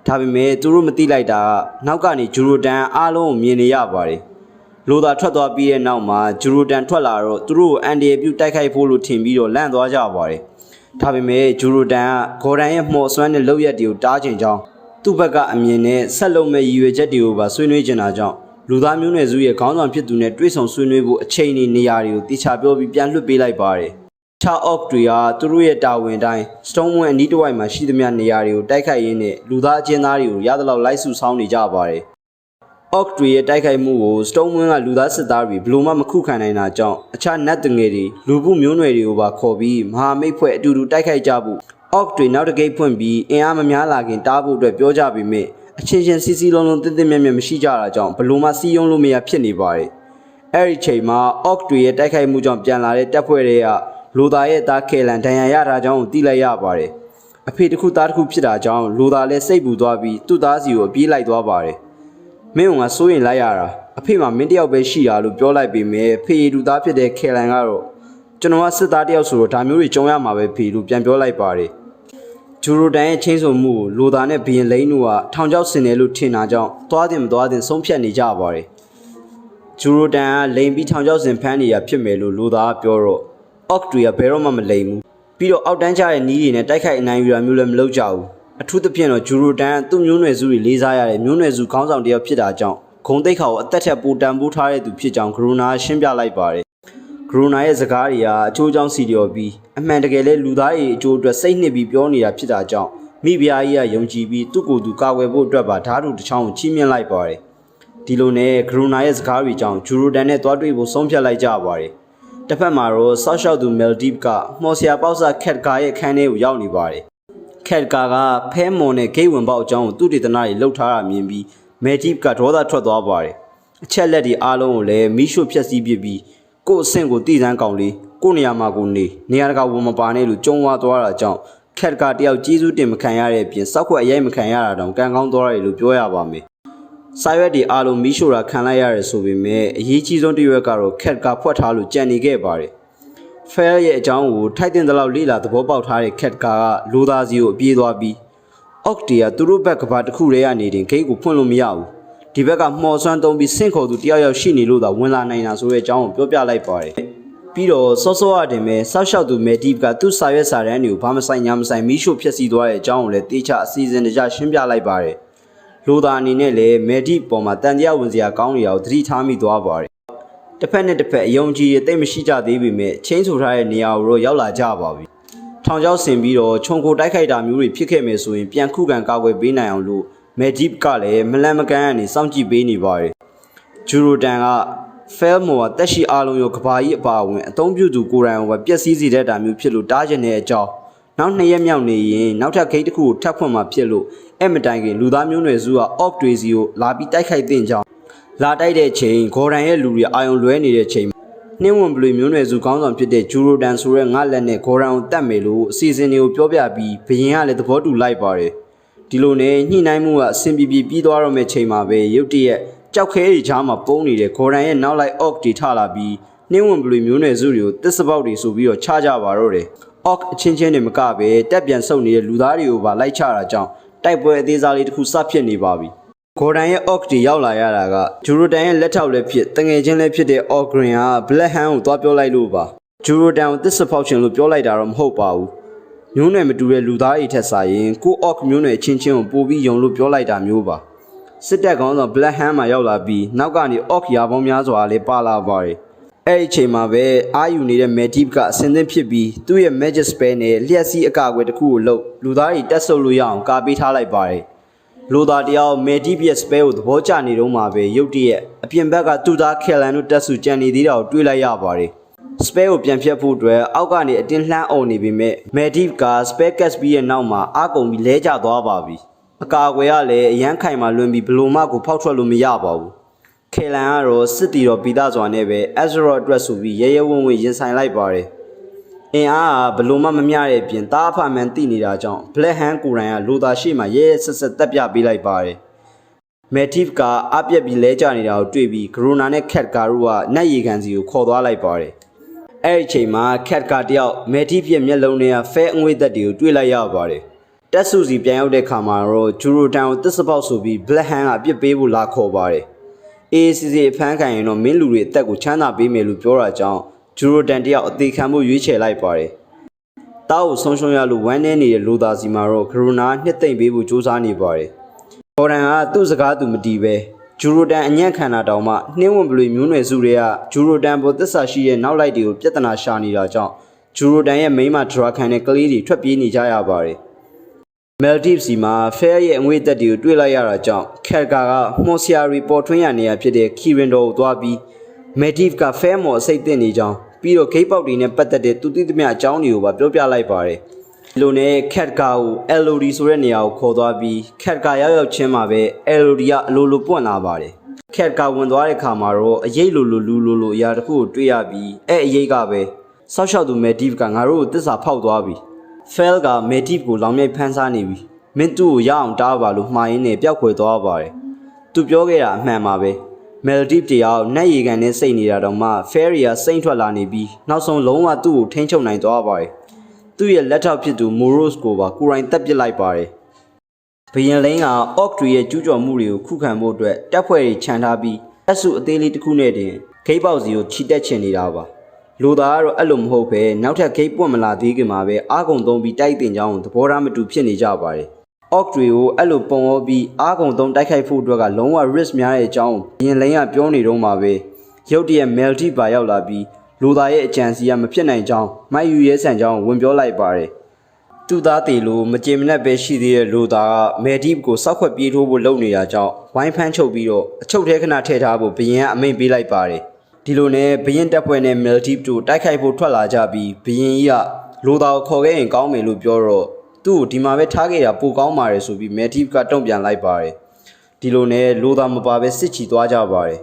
ဒါပေမဲ့သူတို့မသိလိုက်တာကနောက်ကနေဂျူရိုတန်အားလုံးကိုမြင်နေရပါတယ်လိုသာထွက်သွားပြီးတဲ့နောက်မှာဂျူရိုတန်ထွက်လာတော့သူတို့ကိုအန်ဒီယပြုတ်တိုက်ခိုက်ဖို့လို့ထင်ပြီးတော့လန့်သွားကြပါတယ်ဒါပေမဲ့ဂျူရိုတန်ကဂေါ်ဒန်ရဲ့မှော်စွမ်းတဲ့လောက်ရက်တွေကိုတားချင်ကြောင်းသူ့ဘက်ကအမြင်နဲ့ဆက်လုံးမဲ့ရည်ရွယ်ချက်တွေကိုပါဆွေးနွေးချင်တာကြောင့်လူသားမျိုးနွယ်စုရဲ့ခေါင်းဆောင်ဖြစ်သူနဲ့တွေ့ဆုံဆွေးနွေးဖို့အချိန်နဲ့နေရာတွေကိုတိကျပြောပြီးပြန်လွှတ်ပေးလိုက်ပါတယ်။ ချာအော့တွေကသူတို့ရဲ့တာဝန်တိုင်း Stone Mountain အနီးတစ်ဝိုက်မှာရှိသမျှနေရာတွေကိုတိုက်ခိုက်ရင်းနဲ့လူသားအကျဉ်းသားတွေကိုရသလောက်လိုက်စုဆောင်းနေကြပါတယ်။ Oak တွေရဲ့တိုက်ခိုက်မှုကို Stone Mountain ကလူသားစစ်သားတွေဘယ်လို့မှမခုခံနိုင်တာကြောင့်အခြားနတ်တငယ်တွေလူမှုမျိုးနွယ်တွေကိုပါခေါ်ပြီးမဟာမိတ်ဖွဲ့အတူတူတိုက်ခိုက်ကြဖို့ Oak တွေနောက်တစ်ဂိတ်ဖွင့်ပြီးအင်အားမများလာခင်တားဖို့အတွက်ပြောကြပေမဲ့အချင်းချင်းစီစီလုံးလုံးတင်းတင်းမြတ်မြတ်မရှိကြတာကြောင့်ဘလို့မှစီယုံလို့မရဖြစ်နေပါတယ်။အဲ့ဒီချိန်မှာ Oak တွေရဲ့တိုက်ခိုက်မှုကြောင့်ပြန်လာတဲ့တပ်ဖွဲ့တွေက လိုသားရဲ့သားခဲလန်ဒဏ်ရာရတာကြောင့်သိလိုက်ရပါတယ်။အဖေတစ်ခုသားတစ်ခုဖြစ်တာကြောင့်လိုသားလည်းစိတ်ပူသွားပြီးသူ့သားစီကိုပြေးလိုက်သွားပါတယ်။မင်းကစိုးရင်လိုက်ရတာအဖေမှမင်းတယောက်ပဲရှိတာလို့ပြောလိုက်ပေမဲ့ဖေရီတူသားဖြစ်တဲ့ခဲလန်ကတော့ကျွန်တော်ကစစ်သားတယောက်ဆိုတော့ဒါမျိုးတွေကြုံရမှာပဲဖေလို့ပြန်ပြောလိုက်ပါတယ်။ဂျူရိုတန်ရဲ့ချင်းစုံမှုကိုလိုသားနဲ့ဘီယန်လိန်တို့ကထောင်ချောက်ဆင်တယ်လို့ထင်တာကြောင့်သွားတယ်မသွားတယ်ဆုံးဖြတ်နေကြပါတယ်။ဂျူရိုတန်ကလိန်ပြီးထောင်ချောက်ဆင်ဖမ်းနေရဖြစ်မယ်လို့လိုသားကပြောတော့ အော့တွေကဘယ်တော့မှမလိန်ဘူး။ပြီးတော့အောက်တန်းကျတဲ့နီးတွေနဲ့တိုက်ခိုက်အနိုင်ယူတာမျိုးလည်းမလုပ်ကြဘူး။အထူးသဖြင့်တော့ဂျူရိုတန်ကသူ့မျိုးနွယ်စုတွေလေးစားရတဲ့မျိုးနွယ်စုခေါင်းဆောင်တစ်ယောက်ဖြစ်တာကြောင့်ဂုံတိတ်ခါကိုအသက်ထက်ပိုတန်ဖိုးထားတဲ့သူဖြစ်ကြောင်းဂရိုနာရှင်းပြလိုက်ပါတယ်။ဂရိုနာရဲ့စကားတွေဟာအချိုးချောင်းစီလျော်ပြီးအမှန်တကယ်လဲလူသားရဲ့အကျိုးအတွက်စိတ်နှစ်ပြီးပြောနေတာဖြစ်တာကြောင့်မိဖုရားကြီးကယုံကြည်ပြီးသူ့ကိုယ်သူကာကွယ်ဖို့အတွက်ပါဓာတ်တူတစ်ချောင်းကိုချီးမြှင့်လိုက်ပါတယ်ဒီလိုနဲ့ဂရိုနာရဲ့စကားတွေကြောင့်ဂျူရိုဒန်နဲ့တွားတွေ့ဖို့ဆုံးဖြတ်လိုက်ကြပါတယ် တစ်ဖက်မှာတော့ဆော့ရှောက်သူမယ်လ်ဒီဖ်ကမော်ဆီယာပေါက်ဆာခက်ကာရဲ့ခန်းထဲကိုရောက်နေပါတယ်ခက်ကာကဖဲမွန်နဲ့ဂိတ်ဝင်ပေါက်အကြောင်းကိုသူတေသနာတွေလှုပ်ထားတာမြင်ပြီးမဲတီဖ်ကဒေါသထွက်သွားပါတယ်အချက်လက်တွေအားလုံးကိုလည်းမိရှုဖျက်ဆီးပစ်ပြီးကို့အဆင့်ကိုတည်တန်းကောင်းလေးကို့နေရာမှာကိုနေနေရာတကာဝန်မပါနဲ့လို့ကြုံဝါသွားတာကြောင့်ခက်ကာတယောက်ကြီးစုတင်မခံရတဲ့အပြင်စောက်ခွက်အရိုက်မခံရတာတောင်ကံကောင်းသွားတယ်လို့ပြောရပါမယ် စာရွက်တွေအားလုံးမိရှုတာခံလိုက်ရတယ်ဆိုပေမဲ့အရေးကြီးဆုံးတစ်ရွက်ကတော့ခက်ကာဖွက်ထားလို့ကြံနေခဲ့ပါတယ်ဖဲရဲ့အကြောင်းကိုထိုက်တင်တဲ့လောက်လေ့လာသဘောပေါက်ထားတဲ့ခက်ကာကလိုသားစီကိုအပြေးသွားပြီးအော့ကတီကသူတို့ဘက်ကဘာတစ်ခုတည်းကနေတင်ဂိတ်ကိုဖွင့်လို့မရဘူးဒီဘက်ကမှော်ဆွမ်းတုံးပြီးဆင့်ခေါ်သူတယောက်ယောက်ရှိနေလို့သာဝင်လာနိုင်တာဆိုတဲ့အကြောင်းကိုပြောပြလိုက်ပါတယ်ပြီးတော့စောစောရတင်မဲ့ဆောက်ရှောက်သူမဲဒီဖ်ကသူ့စာရွက်စာတမ်းတွေကိုဘာမဆိုင်ညာမဆိုင်မီးရှို့ဖျက်ဆီးသွားတဲ့အကြောင်းကိုလည်းတေချာအစီအစဉ်တကျရှင်းပြလိုက်ပါတယ် လိုသားအနေနဲ့လည်းမဲဒီပေါ်မှာတန်တရားဝင်စရာကောင်းနေတာကိုသတိထားမိသွားပါတယ်တစ်ဖက်နဲ့တစ်ဖက်အယုံကြည်ရတိတ်မရှိကြသေးပေမဲ့ချင်းဆိုထားတဲ့နေရာကိုတော့ရောက်လာကြပါပြီ။ထောင်ချောက်ဆင်ပြီးတော့ခြုံကိုတိုက်ခိုက်တာမျိုးတွေဖြစ်ခဲ့မယ်ဆိုရင်ပြန်ခုခံကာကွယ်ပေးနိုင်အောင်လို့မက်ဒီဖ်ကလည်းမလန်မကန်ကနေစောင့်ကြည့်ပေးနေပါတယ်။ဂျူရိုတန်ကဖဲမော်တက်ရှိအားလုံးရောကဘာကြီးအပါအဝင်အသုံးပြုသူကိုယ်တိုင်ကိုပဲပျက်စီးစေတတ်တာမျိုးဖြစ်လို့တားကျင်တဲ့အကြောင်းနောက်နှစ်ရက်မြောက်နေရင်နောက်ထပ်ဂိတ်တစ်ခုကိုထပ်ဖွင့်မှာဖြစ်လို့ အဲ့မတိုင်ခင်လူသားမျိုးနွယ်စုကအော့တွေစီကိုလာပြီးတိုက်ခိုက်တဲ့ကြောင်းလာတိုက်တဲ့ချိန်ဂေါ်ဒန်ရဲ့လူတွေအာယုံလွဲနေတဲ့ချိန်နှင်းဝင်ပလွေမျိုးနွယ်စုကောင်းဆောင်ဖြစ်တဲ့ဂျူရိုဒန်ဆိုတဲ့ငါလက်နဲ့ဂေါ်ဒန်ကိုတတ်မယ်လို့အစီအစဉ်တွေကိုပြောပြပြီးဘရင်ကလည်းသဘောတူလိုက်ပါတယ်ဒီလိုနဲ့ညှိနှိုင်းမှုကအဆင်ပြေပြေပြီးသွားတော့မယ့်ချိန်မှာပဲရုတ်တရက်ကြောက်ခဲတွေချားမှာပုံနေတဲ့ဂေါ်ဒန်ရဲ့နောက်လိုက်အော့တွေထလာပြီးနှင်းဝင်ပလွေမျိုးနွယ်စုတွေကိုတစ်စပေါက်တွေဆိုပြီးတော့ချကြပါတော့တယ်အော့အချင်းချင်းတွေမကပဲတက်ပြန်ဆုပ်နေတဲ့လူသားတွေကိုပါလိုက်ချတာကြောင့် တိုက်ပွဲအသေးစားလေးတစ်ခုစဖြစ်နေပါပြီဂေါ်ဒန်ရဲ့ Orc တီရောက်လာရတာကဂျူရိုဒန်ရဲ့လက်ထောက်လည်းဖြစ်တငယ်ချင်းလည်းဖြစ်တဲ့ Ogrin က Black Hand ကိုသွားပြောလိုက်လို့ပါဂျူရိုဒန်ကိုတစ်စဖောက်ချင်လို့ပြောလိုက်တာတော့မဟုတ်ပါဘူးမျိုးနွယ်မတူတဲ့လူသားအိတ်ထက်စားရင်ကို Orc မျိုးနွယ်ချင်းချင်းကိုပို့ပြီးယုံလို့ပြောလိုက်တာမျိုးပါစစ်တပ်ကောင်းဆောင် Black Hand မှာရောက်လာပြီးနောက်ကနေ Orc ရာပေါင်းများစွာလည်းပါလာပါတယ် အဲ့ဒီအချိန်မှာပဲအာယူနေတဲ့ Medivh ကအစင်းသင်းဖြစ်ပြီးသူ့ရဲ့ Magic Spell နဲ့လျှက်စီးအကာအကွယ်တစ်ခုကိုလုပ်လူသားတွေတက်ဆုပ်လို့ရအောင်ကာပေးထားလိုက်ပါတယ်လိုသားတယောက်မေတီပြက်စပဲကိုသဘောကျနေတော့မှပဲရုတ်တရက်အပြင်ဘက်ကတူသားခဲလန်တို့တက်စုကြံနေသေးတာကိုတွေးလိုက်ရပါတယ်စပဲကိုပြန်ဖြတ်ဖို့အတွက်အောက်ကနေအတင်းလှမ်းအောင်နေပေမဲ့မေတီကစပဲကက်စပီရဲ့နောက်မှာအကုန်ပြီးလဲကျသွားပါပြီအကာအကွယ်ကလည်းအရန်ခိုင်မှလွင်ပြီးဘလိုမှကိုဖောက်ထွက်လို့မရပါဘူး ခဲလန်ကတော့စစ်တီတော်ပြီးသားစွာနဲ့ပဲအက်ဇရော့အတွက်ဆိုပြီးရဲရဲဝံ့ဝံ့ရင်ဆိုင်လိုက်ပါတယ်အင်အားကဘလို့မှမမျှတဲ့အပြင်တားဖမှန်တိနေတာကြောင့် Black Hand ကိုရိုင်းကလိုသားရှိမှရဲရဲဆက်ဆက်တက်ပြပေးလိုက်ပါတယ်။ Mativ ကအပြက်ပြီးလဲကျနေတာကိုတွေ့ပြီး Corona နဲ့ Cat ကာတို့ကနတ်ရီခံစီကိုခေါ်သွားလိုက်ပါတယ်။အဲ့ဒီအချိန်မှာ Cat ကာတယောက် Mativ ရဲ့မျက်လုံးထဲကဖဲအငွေ့သက်တွေကိုတွေ့လိုက်ရပါတယ်။တက်စုစီပြန်ရောက်တဲ့ခါမှာတော့ Juro Town ကိုတစ်စပေါက်ဆိုပြီး Black Hand ကအပြစ်ပေးဖို့လာခေါ်ပါတယ်။ ACC အဖမ်းခံရင်တော့မင်းလူတွေအသက်ကိုချမ်းသာပေးမယ်လို့ပြောတာကြောင့်ဂျူရိုတန်တယောက်အသေးခံမှုရွေးချယ်လိုက်ပါတယ်။တောက်ကိုဆုံးရှုံးရလို့ဝမ်းနည်းနေတဲ့လူသားစီမှာတော့ဂရိုနာနှစ်သိမ့်ပေးဖို့စူးစမ်းနေပါတယ်။ဘော်ဒန်ကသူ့စကားသူမတီးပဲဂျူရိုတန်အညံ့ခံတာတောင်မှနှင်းဝင်ပလွေမျိုးနွယ်စုတွေကဂျူရိုတန်ပေါ်သစ္စာရှိတဲ့နောက်လိုက်တွေကိုပြဿနာရှာနေတာကြောင့်ဂျူရိုတန်ရဲ့မိန်းမဒရာကန်နဲ့ကလေးတွေထွက်ပြေးနေကြရပါတယ်။ Maldives စီမှာ Fair ရဲ့အငွေသက်တွေကိုတွေ့လိုက်ရတာကြောင့် Khelga ကမှော်ဆီယာရီပေါ်ထွင်းရနေရဖြစ်တဲ့ Kirin တော်ကိုသွားပြီး Maldives က Fair မော်အစိတ်သိမ့်နေကြောင်းပြီးတော့ gate ပေါက်တွေနဲ့ပတ်သက်တဲ့သူသိသမျှအကြောင်းတွေကိုပါပြောပြလိုက်ပါတယ်။ဒီလိုနဲ့ Khelga ကို LOD ဆိုတဲ့နေရာကိုခေါ်သွားပြီး Khelga ရောက်ရောက်ချင်းမှာပဲ LOD ကအလိုလိုပွင့်လာပါတယ်။ Khelga ဝင်သွားတဲ့ခါမှာတော့အရေးလိုလိုလူလိုလိုအရာတစ်ခုကိုတွေ့ရပြီးအဲ့အရေးကပဲဆောက်ရှောက်သူ Maldives ကငါတို့ကိုတစ္ဆာဖောက်သွားပြီ။ Fail က Maldives ကိုလောင်မြိုက်ဖမ်းစားနေပြီ။မင်းသူ့ကိုရအောင်တားပါလို့မှားရင်းနဲ့ပျောက်ခွေသွားပါတယ်။သူပြောခဲ့တာအမှန်ပါပဲ။ Maldiv တယောက်နတ်ရီကန်နဲ့စိတ်နေတာတော့မှ Fairy ကစိမ့်ထွက်လာနေပြီးနောက်ဆုံးလုံးဝသူ့ကိုထိန်းချုပ်နိုင်သွားပါတယ်။သူ့ရဲ့လက်ထောက်ဖြစ်သူ Moros ကိုပါကိုရိုင်းတက်ပစ်လိုက်ပါတယ်။ဘယင်လိန်က Orc တွေရဲ့ကျူးကျော်မှုတွေကိုခုခံဖို့အတွက်တပ်ဖွဲ့တွေခြံထားပြီးအဆုအသေးလေးတစ်ခုနဲ့တင်ဂိတ်ပေါက်စီကိုချီတက်ချင်နေတာပါ။ လူသားကတော့အဲ့လိုမဟုတ်ပဲနောက်ထပ်ဂိတ်ပွင့်မလာသေးခင်မှာပဲအာကုံသုံးပြီးတိုက်တင်ကြောင်းသဘောထားမတူဖြစ်နေကြပါတယ်။ Orc တွေကိုအဲ့လိုပုံအောပြီးအာကုံသုံးတိုက်ခိုက်ဖို့အတွက်ကလုံးဝ risk များတဲ့အကြောင်းရင်လိန်ကပြောနေတော့မှာပဲရုတ်တရက် Melty ပါရောက်လာပြီးလူသားရဲ့အကြံစီကမဖြစ်နိုင်ကြောင်းမိုက်ယူရဲဆန်ကြောင်းဝင်ပြောလိုက်ပါတယ်သူသားတီလိုမကြေမနက်ပဲရှိသေးတဲ့လူသားကမယ်ဒီကိုစောက်ခွက်ပြေးထိုးဖို့လုပ်နေတာကြောင့်ဝိုင်းဖမ်းချုပ်ပြီးတော့အချုပ်ထဲခဏထည့်ထားဖို့ဘရင်ကအမိန့်ပေးလိုက်ပါတယ် ဒီလိုနဲ့ဘရင်တပ်ဖွဲ့နဲ့မယ်ဒီတို့တိုက်ခိုက်ဖို့ထွက်လာကြပြီးဘရင်ကြီးကလူသားကိုခေါ်ခဲ့ရင်ကောင်းမယ်လို့ပြောတော့သူ့ကိုဒီမှာပဲထားခဲ့တာပိုကောင်းပါတယ်ဆိုပြီးမယ်ဒီကတုံ့ပြန်လိုက်ပါတယ်ဒီလိုနဲ့လူသားမပါပဲစစ်ချီသွားကြပါတယ်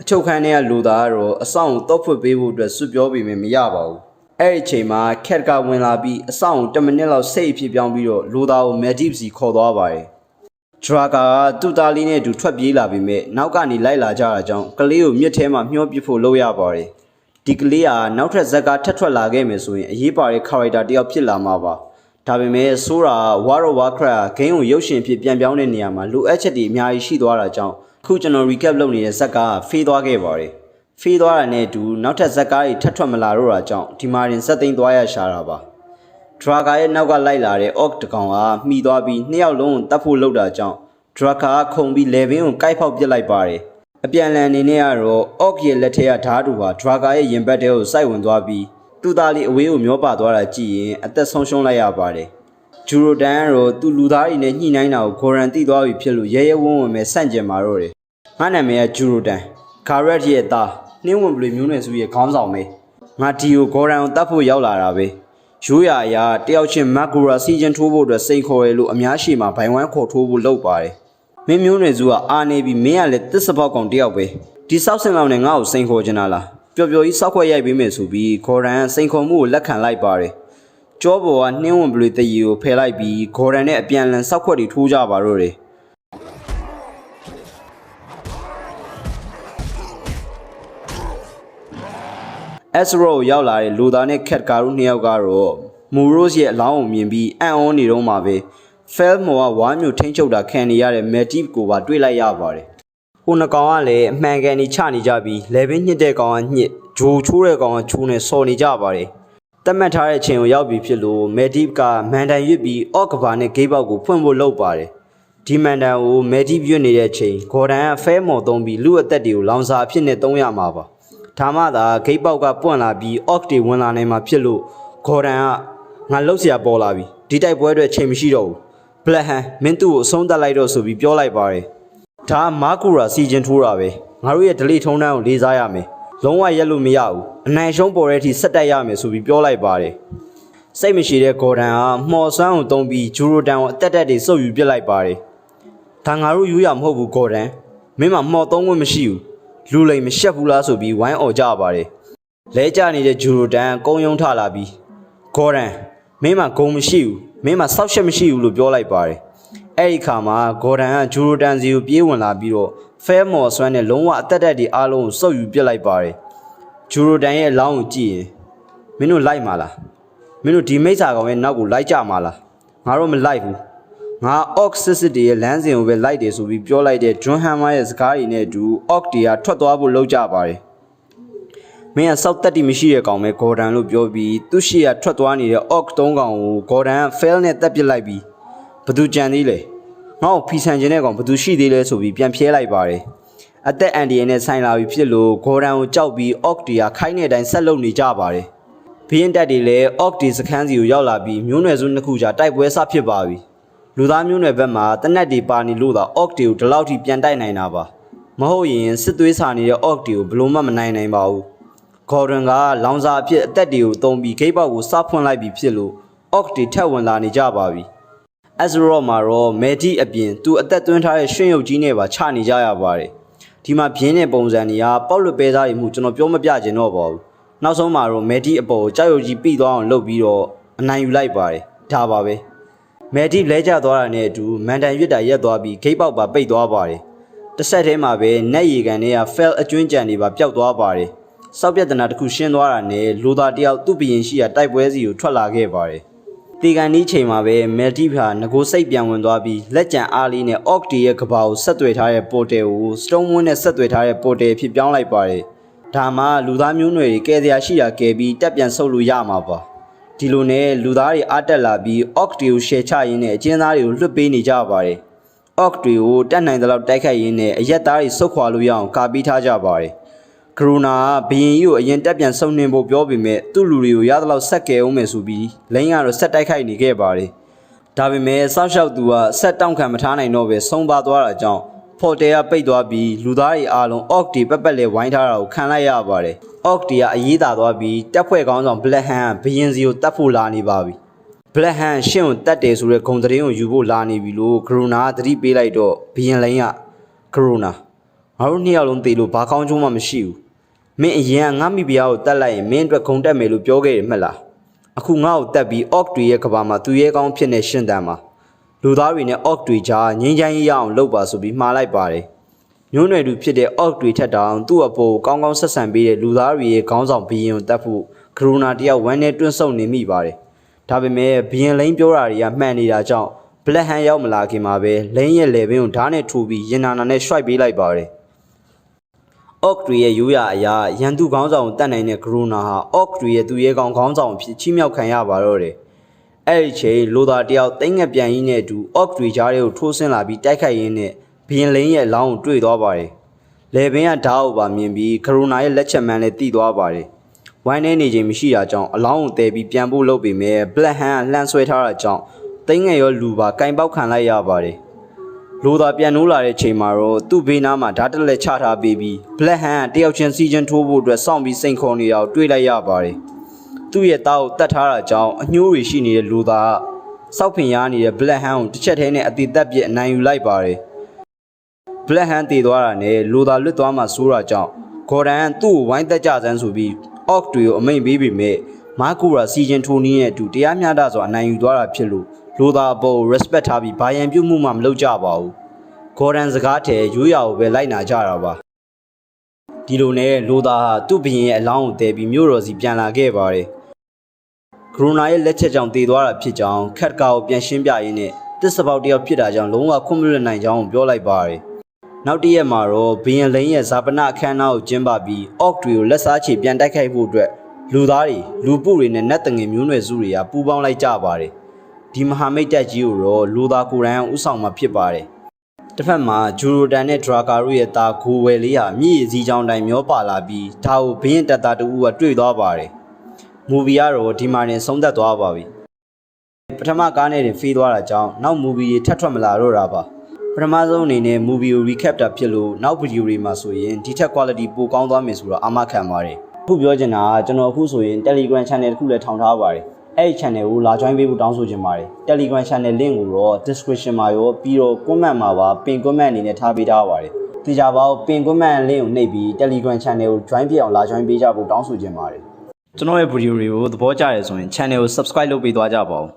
အချုပ်ခန်းထဲကလူသားကတော့အဆောင်ကိုတော့ဖွင့်ပေးဖို့အတွက်စွပြောပေမဲ့မရပါဘူးအဲ့ဒီအချိန်မှာခက်ကဝင်လာပြီးအဆောင်ကို10မိနစ်လောက်စိတ်အဖြစ်ပြောင်းပြီးတော့လူသားကိုမက်ဒီဖ်စီခေါ်သွားပါတယ် ဒရာကာကသူ့သားလေးနဲ့အတူထွက်ပြေးလာပေမဲ့နောက်ကနေလိုက်လာကြတာကြောင့်ကလေးကိုမြစ်ထဲမှာမျောပစ်ဖို့လုပ်ရပါတယ်ဒီကလေးကနောက်ထပ်ဇက်ကထပ်ထွက်လာခဲ့မယ်ဆိုရင်အရေးပါတဲ့ character တစ်ယောက်ဖြစ်လာမှာပါဒါပေမဲ့ဆိုးရာ War of Warcraft ဂိမ်းကိုရုပ်ရှင်ဖြစ်ပြန်ပြောင်းတဲ့နေရာမှာလိုအပ်ချက်တွေအများကြီးရှိသွားတာကြောင့်အခုကျွန်တော် recap လုပ်နေတဲ့ဇက်ကဖေးသွားခဲ့ပါတယ်ဖေးသွားတာနဲ့အတူနောက်ထပ်ဇက်ကားတွေထပ်ထွက်မလာတော့တာကြောင့်ဒီမှာရင်စက်သိမ်းသွားရရှာတာပါ ဒရာကာရဲ့နောက်ကလိုက်လာတဲ့ Orc တကောင်ကမှီသွားပြီးနှစ်ယောက်လုံးကိုတတ်ဖို့လုပ်တာကြောင့်ဒရာကာကခုန်ပြီးလေဘင်းကိုကိုက်ဖောက်ပစ်လိုက်ပါတယ်။အပြန်အလှန်အနေနဲ့ကတော့ Orc ရဲ့လက်ထက်ကဓာတ်တူဟာဒရာကာရဲ့ရင်ဘတ်ထဲကိုစိုက်ဝင်သွားပြီးသူ့သားလေးအဝေးကိုမျောပါသွားတာကြည့်ရင်အသက်ဆုံးရှုံးလိုက်ရပါတယ်။ဂျူရိုဒန်ကတော့သူ့လူသားတွေနဲ့ညှိနှိုင်းတာကိုဂိုရန်သိသွားပြီဖြစ်လို့ရဲရဲဝံ့ဝံ့ပဲဆန့်ကျင်มาတော့တယ်။ငါနာမည်ကဂျူရိုဒန်ဂါရက်ရဲ့သားနှင်းဝင်ပလူမျိုးနွယ်စုရဲ့ခေါင်းဆောင်ပဲ။ငါဒီကိုဂိုရန်ကိုတတ်ဖို့ရောက်လာတာပဲ။ ရိုးရာအရာတယောက်ချင်းမက်ဂူရာစီဂျန်ထိုးဖို့အတွက်စိန်ခေါ်ရလို့အများရှိမှဘိုင်ဝမ်ခေါ်ထိုးဖို့လုပ်ပါတယ်မင်းမျိုးနွယ်စုကအာနေပြီးမင်းကလည်းတစ်စပေါက်ကောင်တယောက်ပဲဒီစောက်စင်လောက်နဲ့ငါ့ကိုစိန်ခေါ်ချင်တာလားပျော်ပျော်ကြီးစောက်ခွက်ရိုက်ပေးမယ်ဆိုပြီးဂေါ်ရန်ကစိန်ခေါ်မှုကိုလက်ခံလိုက်ပါတယ်ကျောဘော်ကနှင်းဝင်ပလွေတရီကိုဖယ်လိုက်ပြီးဂေါ်ရန်နဲ့အပြန်အလှန်စောက်ခွက်တွေထိုးကြပါတော့တယ် အက်စရိုရောက်လာတဲ့လူသားနဲ့ခက်ကာရုနှစ်ယောက်ကတော့မူရိုစ်ရဲ့အလောင်းကိုမြင်ပြီးအံ့ဩနေတော့မှပဲဖဲလ်မော်ကဝါမျိုးထိန်းချုပ်တာခံနေရတဲ့မက်တီဖ်ကိုပါတွေ့လိုက်ရပါတယ်။ဟိုနှကောင်ကလည်းအမှန်ကန်ကြီးချနေကြပြီးလေဘင်းညှစ်တဲ့ကောင်ကညှစ်ဂျိုချိုးတဲ့ကောင်ကချိုးနဲ့စော်နေကြပါတယ်။တတ်မှတ်ထားတဲ့အချိန်ကိုရောက်ပြီဖြစ်လို့မက်တီဖ်ကမန်တန်ရွတ်ပြီးအော့ကဘာနဲ့ဂိတ်ပေါက်ကိုဖွင့်ဖို့လုပ်ပါတယ်။ဒီမန်တန်ကိုမက်တီဖ်ရွတ်နေတဲ့အချိန်ဂေါ်ဒန်ကဖဲမော်သုံးပြီးလူအသက်တွေကိုလောင်စာအဖြစ်နဲ့သုံးရမှာပါ။ ဒါမှသာဂိတ်ပေါက်ကပွန့်လာပြီး off တွေဝင်လာနိုင်မှာဖြစ်လို့ဂေါ်ဒန်ကငါလှုပ်เสียပေါ်လာပြီဒီတိုက်ပွဲအတွက်ချိန်မရှိတော့ဘူးဘလက်ဟန်မင်းသူ့ကိုအဆုံးသတ်လိုက်တော့ဆိုပြီးပြောလိုက်ပါတယ်ဒါကမာကူရာစီဂျင်ထိုးတာပဲငါတို့ရဲ့ဒလိထုံးတန်းကိုလေးစားရမယ်လုံးဝရက်လို့မရဘူးအနိုင်ရှုံးပေါ်တဲ့အထိဆက်တက်ရမယ်ဆိုပြီးပြောလိုက်ပါတယ်စိတ်မရှိတဲ့ဂေါ်ဒန်ကမှော်ဆွမ်းကိုတုံးပြီးဂျူရိုဒန်ကိုအတက်တက်တွေစုပ်ယူပစ်လိုက်ပါတယ်ဒါငါတို့ယူရမဟုတ်ဘူးဂေါ်ဒန်မင်းမမှော်သုံးခွင့်မရှိဘူး လူလိမ်မရှက်ဘူးလားဆိုပြီးဝိုင်းអော်ကြပါတယ်လဲကျနေတဲ့ဂျူရိုဒန်ကုန်းယုံထလာပြီးဂေါ်ဒန်မင်းမဂုံမရှိဘူးမင်းမစောက်ရှက်မရှိဘူးလို့ပြောလိုက်ပါတယ်အဲ့ဒီခါမှာဂေါ်ဒန်ကဂျူရိုဒန်စီကိုပြေးဝင်လာပြီးတော့ဖဲမော်ဆွမ်းနဲ့လုံးဝအသက်တက်တွေအားလုံးကိုစုပ်ယူပစ်လိုက်ပါတယ်ဂျူရိုဒန်ရဲ့အလောင်းကိုကြည့်ရင်မင်းတို့လိုက်မှာလားမင်းတို့ဒီမိစ္ဆာကောင်ရဲ့နောက်ကိုလိုက်ကြမှာလားငါတို့မလိုက်ဘူး ငါ Ox City ရဲ့လမ်းစဉ်ကိုပဲလိုက်တယ်ဆိုပြီးပြောလိုက်တဲ့ John Hammer ရဲ့စကားတွေနဲ့အတူ Ox တွေကထွက်သွားဖို့လုပ်ကြပါတယ်။မင်းကစောက်တက်တီမရှိတဲ့ကောင်ပဲ Gordon လို့ပြောပြီးသူ့ရှိရထွက်သွားနေတဲ့ Ox ၃ကောင်ကို Gordon က fail နဲ့တက်ပစ်လိုက်ပြီးဘသူကြံသေးလဲ။ငါ့ကိုဖီဆန်ခြင်းတဲ့ကောင်ဘသူရှိသေးလဲဆိုပြီးပြန်ဖြဲလိုက်ပါတယ်။အသက်အန်ဒီယန်နဲ့ဆိုင်လာပြီးဖြစ်လို့ Gordon ကိုကြောက်ပြီး Ox တွေကခိုင်းတဲ့အတိုင်းဆက်လုပ်နေကြပါတယ်။ဘီရင်တက်တွေလည်း Ox တွေစခန်းစီကိုရောက်လာပြီးမျိုးနွယ်စုနှစ်ခုကြားတိုက်ပွဲစဖြစ်ပါပြီ။ လူသားမျိုးနွယ်ဘက်မှာတနက်တွေပါနေလို့သာအော့တွေကိုဒီလောက်ထိပြန်တိုက်နိုင်တာပါမဟုတ်ရင်စစ်သွေးစာနေတဲ့အော့တွေကိုဘလို့မှမနိုင်နိုင်ပါဘူးဂေါ်ဒန်ကလောင်စာအဖြစ်အသက်တွေကိုတုံးပြီးဂိတ်ပေါက်ကိုစဖွင့်လိုက်ပြီးဖြစ်လို့အော့တွေထက်ဝင်လာနေကြပါပြီအက်ဇရော့မှာတော့မဲတီအပြင်သူအသက်သွင်းထားတဲ့ရွှင်ရုပ်ကြီးနဲ့ပါချနေကြရပါတယ်ဒီမှာပြင်းတဲ့ပုံစံတွေကပေါက်လွတ်ပဲသားတွေမှုကျွန်တော်ပြောမပြချင်တော့ပါဘူးနောက်ဆုံးမှာတော့မဲတီအပေါ်ကိုကြောက်ရွံ့ကြီးပြီးသွားအောင်လုပ်ပြီးတော့အနိုင်ယူလိုက်ပါတယ်ဒါပါပဲ မယ်တီလဲကျသွားတာနဲ့အတူမန်တန်ရွတ်တာရက်သွားပြီးဂိတ်ပေါက်ပါပိတ်သွားပါတယ်။တစ်ဆက်တည်းမှာပဲနက်ရီကန်တွေက fail အကျွင်းကြံတွေပါပျောက်သွားပါတယ်။စောက်ပြဿနာတစ်ခုရှင်းသွားတာနဲ့လူသားတယောက်သူ့ဘရင်ရှိရာတိုက်ပွဲစီကိုထွက်လာခဲ့ပါတယ်။တီကန်ဒီချိန်မှာပဲမယ်တီဖာငကိုစိတ်ပြန်ဝင်သွားပြီးလက်ကြံအားလေးနဲ့ Orc တီရဲ့ကဘာကိုဆက်သွယ်ထားတဲ့ portal ကို Stone Moon နဲ့ဆက်သွယ်ထားတဲ့ portal ဖြစ်ပြောင်းလိုက်ပါတယ်။ဒါမှလူသားမျိုးနွယ်တွေကယ်စရာရှိတာကယ်ပြီးတက်ပြန်ဆုပ်လို့ရမှာပါ။ ဒီလိုနဲ့လူသားတွေအားတက်လာပြီး Orc တွေကိုရှယ်ချရင်းနဲ့အကျဉ်းသားတွေကိုလွတ်ပေးနေကြပါတယ်။ Orc တွေကိုတတ်နိုင်သလောက်တိုက်ခိုက်ရင်းနဲ့အရက်သားတွေစုတ်ခွာလို့ရအောင်ကာပေးထားကြပါတယ်။ကရိုနာကဘရင်ကြီးကိုအရင်တက်ပြန်ဆုံနှင်ဖို့ပြောပေမဲ့သူ့လူတွေကိုရသလောက်ဆက်ကဲအောင်မယ်ဆိုပြီးလိန်ကတော့ဆက်တိုက်ခိုက်နေခဲ့ပါတယ်ဒါပေမဲ့စောက်ရှောက်သူကဆက်တောင့်ခံမထားနိုင်တော့ပဲဆုံးပါသွားတာကြောင့် ဖော်တယ်ကပိတ်သွားပြီးလူသားတွေအားလုံးအော့တီပက်ပက်လေးဝိုင်းထားတာကိုခံလိုက်ရပါတယ်အော့တီကအရေးသာသွားပြီးတက်ဖွဲ့ကောင်းဆောင်ဘလက်ဟန်ကဘရင်စီကိုတတ်ဖို့လာနေပါပြီဘလက်ဟန်ရှင့်ကိုတတ်တယ်ဆိုတဲ့ဂုံသတင်းကိုယူဖို့လာနေပြီလို့ဂရိုနာကသတိပေးလိုက်တော့ဘီယန်လိုင်းကဂရိုနာငါတို့နှစ်ယောက်လုံးတေလို့ဘာကောင်းကျိုးမှမရှိဘူးမင်းအရင်ကငါမိဖုရားကိုတတ်လိုက်ရင်မင်းအတွက်ဂုံတက်မယ်လို့ပြောခဲ့တယ်မှတ်လားအခုငါ့ကိုတတ်ပြီးအော့တွေရဲ့ကဘာမှာသူရဲကောင်းဖြစ်နေရှင်းတမ်းမှာ လူသားတွေနဲ့အော့တွေကြားငင်းချမ်းရအောင်လုပ်ပါဆိုပြီးမှားလိုက်ပါတယ်မျိုးနွယ်သူဖြစ်တဲ့အော့တွေထက်တောင်သူ့အပေါ်ကောင်းကောင်းဆက်ဆံပေးတဲ့လူသားတွေရဲ့ခေါင်းဆောင်ဘီယန်ကိုတတ်ဖို့ဂရိုနာတယောက်ဝမ်းနဲ့တွန့်ဆုတ်နေမိပါတယ်ဒါပေမဲ့ဘီယန်လိန်ပြောတာတွေကမှန်နေတာကြောင့်ဘလက်ဟန်ရောက်မလာခင်မှာပဲလိန်ရဲ့လေဘင်းကိုဓာတ်နဲ့ထိုးပြီးရင်နာနာနဲ့ရွှိုက်ပေးလိုက်ပါတယ်။အော့ကရီရဲ့ရိုးရာအရာရန်သူခေါင်းဆောင်ကိုတတ်နိုင်တဲ့ဂရိုနာဟာအော့ကရီရဲ့သူရဲကောင်ခေါင်းဆောင်အဖြစ်ချီးမြှောက်ခံရပါတော့တယ်။ အဲ့ဒီချိန်လိုသာတယောက်တိတ်ငက်ပြန်ရင်းနဲ့အတူအော့ကရီကြားတွေကိုထိုးဆင်းလာပြီးတိုက်ခိုက်ရင်းနဲ့ဘီယန်လိန်ရဲ့အလောင်းကိုတွေ့သွားပါတယ်။လေဘင်းကဓာတ်ကိုပါမြင်ပြီးဂရိုနာရဲ့လက်ချက်မှန်လည်းတိသွားပါတယ်။ဝိုင်းနေနေခြင်းမရှိတာကြောင့်အလောင်းကိုတည်ပြီးပြန်ဖို့လုပ်ပေမဲ့ Black Hand ကလှမ်းဆွဲထားတာကြောင့်တိတ်ငယ်ရောလူပါကင်ပေါက်ခံလိုက်ရပါတယ်။လိုသာပြန်နိုးလာတဲ့ချိန်မှာတော့သူ့ဘေးနားမှာဓာတ်တက်လက်ချထားပေးပြီး Black Hand ကတယောက်ချင်းစီချင်းထိုးဖို့အတွက်စောင့်ပြီးစိန်ခေါ်နေတာကိုတွေ့လိုက်ရပါတယ်။ သူ့ရဲ့သားကိုတတ်ထားတာကြောင့်အညှိုးတွေရှိနေတဲ့လိုသာကစောက်ဖင်ရနေတဲ့ Black Hand ကိုတစ်ချက်တည်းနဲ့အသေးသက်ပြစ်အနိုင်ယူလိုက်ပါတယ်။ Black Hand တည်သွားတာနဲ့လိုသာလွတ်သွားမှစိုးတာကြောင့်ဂေါ်ဒန်ကသူ့ကိုဝိုင်းသက်ကြစမ်းဆိုပြီးအော့တွေကိုအမိန်ပေးပေမဲ့မာကူရာစီဂျင်ထိုနီးရဲ့အတူတရားမျှတစွာအနိုင်ယူသွားတာဖြစ်လို့လိုသာအပေါ်ကို respect ထားပြီးဘာယံပြုတ်မှုမှမလုပ်ကြပါဘူးဂေါ်ဒန်စကားထဲရိုးရာကိုပဲလိုက်နာကြတာပါဒီလိုနဲ့လိုသာဟာသူ့ဘရင်ရဲ့အလောင်းကိုတည်ပြီးမြို့တော်စီပြန်လာခဲ့ပါတယ် ဂရိုနာရဲ့လက်ချက်ကြောင့်တည်သွားတာဖြစ်ကြောင်းခက်ကာကိုပြန်ရှင်းပြရင်းနဲ့တစ်စပေါက်တယောက်ဖြစ်တာကြောင့်လုံးဝခွင့်မလွတ်နိုင်ကြောင်းကိုပြောလိုက်ပါတယ်နောက်တစ်ရက်မှာတော့ဘီယန်လိန်ရဲ့ဇာပနအခမ်းအနားကိုကျင်းပပြီးအော့တွေကိုလက်စားချေပြန်တိုက်ခိုက်ဖို့အတွက်လူသားတွေလူပုတွေနဲ့နတ်တငယ်မျိုးနွယ်စုတွေကပူးပေါင်းလိုက်ကြပါတယ်ဒီမဟာမိတ်တက်ကြီးကိုတော့လူသားကိုယ်တိုင်ဥဆောင်မှာဖြစ်ပါတယ်တစ်ဖက်မှာဂျူရိုတန်နဲ့ဒရာကာတို့ရဲ့သားဂိုဝယ်လေးဟာမြည်ရည်စည်းချောင်းတိုင်းမျောပါလာပြီးဒါကိုဘင်းတက်တာတူကတွေ့သွားပါတယ် မူဗီကတော့ဒီမှာတင်ဆုံးသက်သွားပါပြီပထမကားနဲ့တင်ဖေးသွားတာကြောင့်နောက် movie တွေထပ်ထွက်မလာတော့တာပါပထမဆုံးအနေနဲ့ movie ကို recap တာဖြစ်လို့နောက် video တွေမှာဆိုရင်ဒီထက် quality ပိုကောင်းသွားမယ်ဆိုတော့အာမခံပါတယ်အခုပြောချင်တာကကျွန်တော်အခုဆိုရင် Telegram channel တစ်ခုလည်းထောင်ထားပါတယ်အဲ့ဒီ channel ကိုလာ join ပေးဖို့တောင်းဆိုချင်ပါတယ် Telegram channel link ကိုတော့ description မှာရောပြီးတော့ comment မှာပါပင် comment အနေနဲ့ထားပေးထားပါတယ်ဒီကြပါဦးပင် comment link ကိုနှိပ်ပြီး Telegram channel ကို join ပြအောင်လာ join ပေးကြဖို့တောင်းဆိုချင်ပါတယ် ကျွန်တော်ရဲ့ video တွေကိုသဘောကျတယ်ဆိုရင် channel ကို subscribe လုပ်ပေးသွားကြပါဦး